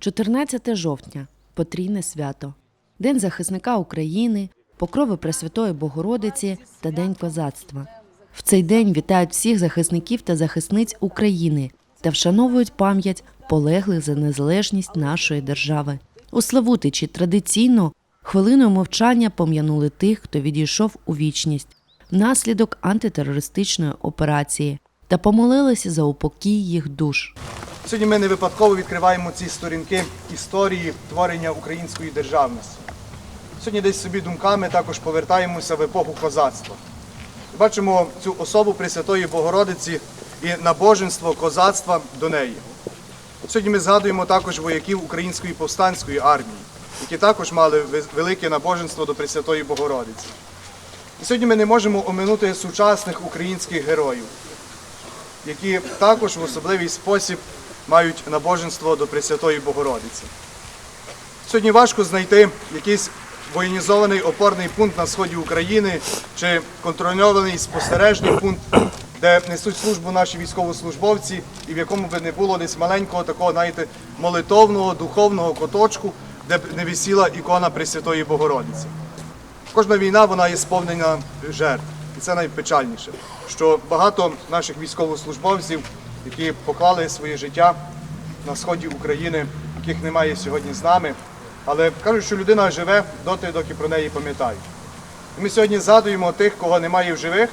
14 жовтня потрійне свято, День захисника України, покрови Пресвятої Богородиці та День козацтва. В цей день вітають всіх захисників та захисниць України та вшановують пам'ять полеглих за незалежність нашої держави. У Славутичі традиційно хвилиною мовчання пом'янули тих, хто відійшов у вічність внаслідок антитерористичної операції та помолилися за упокій їх душ. Сьогодні ми не випадково відкриваємо ці сторінки історії творення української державності. Сьогодні десь собі думками також повертаємося в епоху козацтва. Бачимо цю особу Пресвятої Богородиці і набоженство козацтва до неї. Сьогодні ми згадуємо також вояків Української повстанської армії, які також мали велике набоженство до Пресвятої Богородиці. І сьогодні ми не можемо оминути сучасних українських героїв, які також в особливий спосіб мають набоженство до Пресвятої Богородиці. Сьогодні важко знайти якийсь воєнізований опорний пункт на сході України чи контрольований спостережний пункт, де несуть службу наші військовослужбовці, і в якому би не було десь маленького такого, знаєте, молитовного духовного куточку, де б не висіла ікона Пресвятої Богородиці. Кожна війна вона є сповнена жертв. І це найпечальніше, що багато наших військовослужбовців, які поклали своє життя на сході України, яких немає сьогодні з нами, але кажуть, що людина живе доти, доки про неї пам'ятають. Ми сьогодні згадуємо тих, кого немає в живих,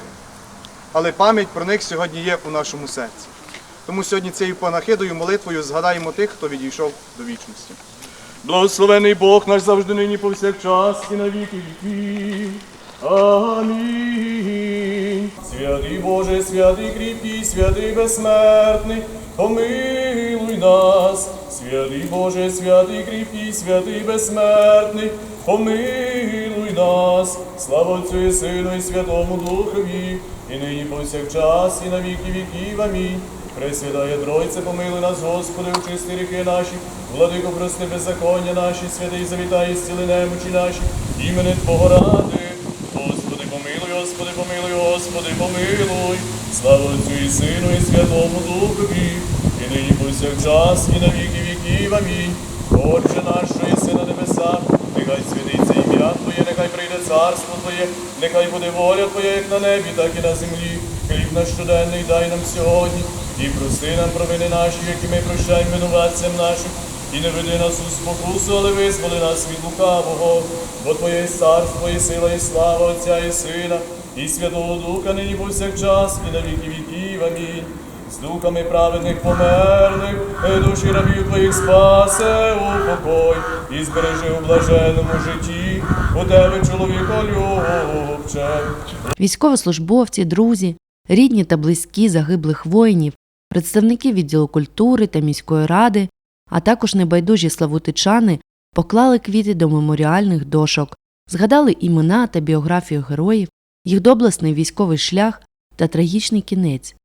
але пам'ять про них сьогодні є у нашому серці. Тому сьогодні цією панахидою, молитвою згадаємо тих, хто відійшов до вічності. Благословений Бог наш завжди нині повсякчас і на віки. Амінь. Святий Боже, святий кріпкий, святий безсмертний, помилуй нас. Святий Боже, святий кріпкий, святий безсмертний, помилуй нас. Слава Отцю і Сину і Святому Духові, і нині повсякчас, і на віки віків. Амінь. Пресвятая Тройце, помилуй нас, Господи, очисти ріки наші, владико, прости беззаконня наші, святий завітай, зціли немочі наші, імени Твого ради. Господи, помилуй, Господи, помилуй, Слава Отцю і Сину, і Святому Духові, і нині повсякчас, і на віки віків. Амінь. Отче наш, що єси на небесах, нехай святиться ім'я Твоє, нехай прийде царство Твоє, нехай буде воля Твоя, як на небі, так і на землі. Хліб наш щоденний дай нам сьогодні, і прости нам провини наші, які ми прощаємо винуватцям нашим. І не веди нас у спокусу, але визволи нас від лукавого, бо Твоє царство, і сила, і слава Отця і Сина, і Святого Духа нині повсякчас, і на віки віків. Амінь. З духами праведних померлих, е, душі рабів твоїх спасе у покой, і збережи у блаженному житті, у тебе чоловіко любче. Військовослужбовці, друзі, рідні та близькі загиблих воїнів, представники відділу культури та міської ради, а також небайдужі славутичани поклали квіти до меморіальних дошок, згадали імена та біографію героїв, їх доблесний військовий шлях та трагічний кінець,